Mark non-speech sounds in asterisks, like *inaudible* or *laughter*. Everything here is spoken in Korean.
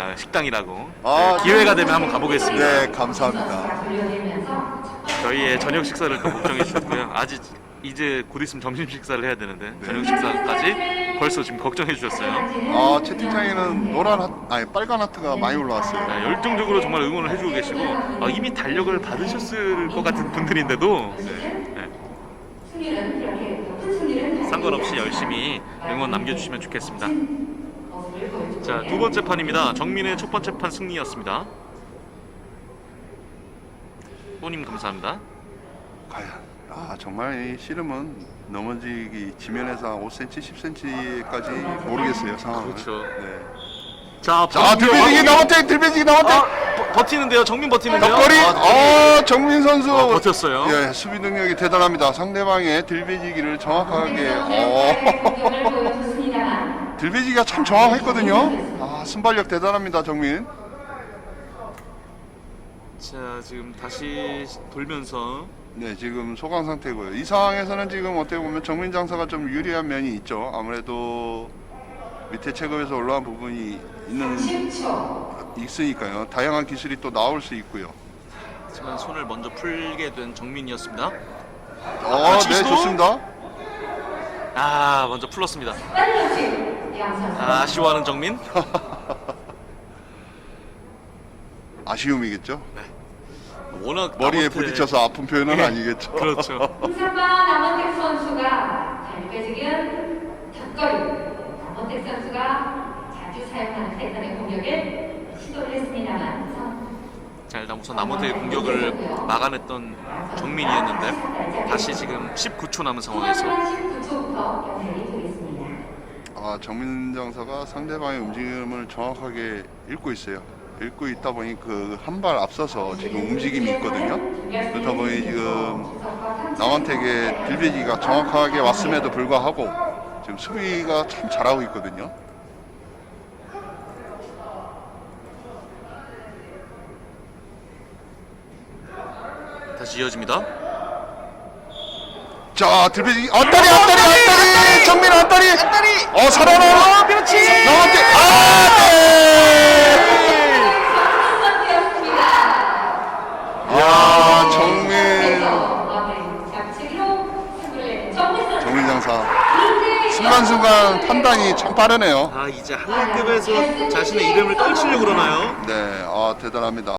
아, 식당이라고. 아, 네, 기회가 되면 한번 가보겠습니다. 네, 감사합니다. 저희의 저녁 식사를 또 걱정해 주셨고요. 아직 이제 곧 있으면 점심 식사를 해야 되는데 네. 저녁 식사까지 벌써 지금 걱정해 주셨어요. 아, 채팅창에는 노란 하트, 아니 빨간 하트가 많이 올라왔어요. 네, 열정적으로 정말 응원을 해주고 계시고 아, 이미 달력을 받으셨을 것 같은 분들인데도 네, 상관없이 열심히 응원 남겨주시면 좋겠습니다. 자 두 번째 판입니다. 정민의 첫 번째 판 승리였습니다. 호님 감사합니다. 과연 아 정말 이 씨름은 넘어지기 지면에서 한 5cm, 10cm까지 모르겠어요 상황을. 그렇죠. 네. 자, 자 들배지기 나왔대, 들배지기 나왔대. 아, 버, 버티는데요. 정민 버티는데요. 덕거리. 아, 어 정민 선수. 어, 버텼어요. 예, 수비 능력이 대단합니다. 상대방의 들배지기를 정확하게. 어. *laughs* 들배지기가 참 정확했거든요. 아 순발력 대단합니다, 정민. 자 지금 다시 돌면서 네, 지금 소강 상태고요. 이 상황에서는 지금 어떻게 보면 정민 장사가 좀 유리한 면이 있죠. 아무래도 밑에 체급에서 올라온 부분이 있는 있으니까요. 다양한 기술이 또 나올 수 있고요. 하지만 손을 먼저 풀게 된 정민이었습니다. 어, 네, 시도? 좋습니다. 아 먼저 풀었습니다. 아, 아쉬워하는 정민. *laughs* 아쉬움이겠죠. 워낙 머리에 남한테- 부딪혀서 아픈 표현은 네, 아니겠죠. 그렇죠. 홍사파 남원택 선수가 달빼지기는 턱걸이 남원택 선수가 자주 사용하는 패턴의 공격을 시도를 했습니다만 성- 자 일단 우선 남원태의 공격을 막아냈던 정민이었는데 다시 지금 19초 남은 상황에서 19초부터 경기를 되겠습니다. 아, 정민 장사가 상대방의 움직임을 정확하게 읽고 있어요. 읽고 있다 보니 그 한 발 앞서서 지금 움직임이 있거든요. 그렇다 보니 지금 남한택의 들배지가 정확하게 왔음에도 불구하고 지금 수비가 참 잘하고 있거든요. 다시 이어집니다. 자, 들배지기 안다리 안다리 안다리 정민 안다리 안다리 어 살아나 그렇지. 남한택 아 네. 야 정민 정민 장사 순간순간 판단이 참 빠르네요. 아 이제 한국급에서 자신의 이름을 떨치려고 그러나요? 네, 아 대단합니다.